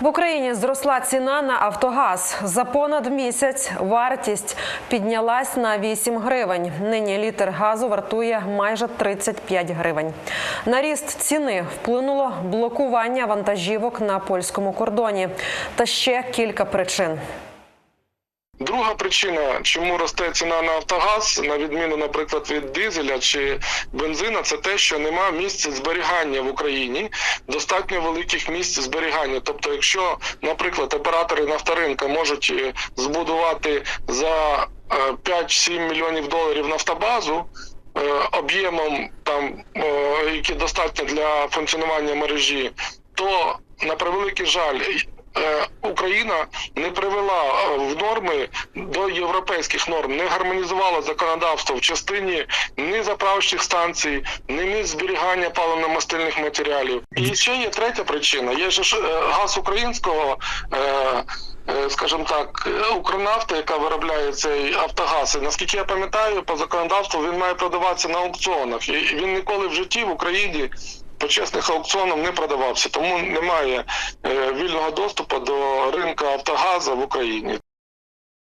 В Україні зросла ціна на Автогаз. За понад місяць вартість піднялась на 8 гривень. Нині літр газу вартує майже 35 гривень. На ріст ціни вплинуло блокування вантажівок на польському кордоні та ще кілька причин. Друга причина, чому росте ціна на Автогаз, на відміну, наприклад, від дизеля чи бензина, це те, що нема місць зберігання в Україні, достатньо великих місць зберігання. Тобто, якщо, наприклад, оператори нафторинка можуть е, збудувати за е, 5-7 мільйонів доларів нафтобазу. е, Об'ємом там, е, які достатньо для функціонування мережі, то на превеликий жаль, е, Україна не привела е, в норми до європейських норм, не гармонізувала законодавство в частині ні заправочних станцій, ні місць зберігання паливно-мастильних матеріалів. І ще є третя причина: є ж е, газ українського. е, е, Скажімо так, е, Укрнафта, яка виробляє цей Автогаз, і наскільки я пам'ятаю, по законодавству він має продаватися на аукціонах. І він ніколи в житті в Україні по чесних аукціонам не продавався, тому немає е, вільного доступу до ринку Автогазу в Україні.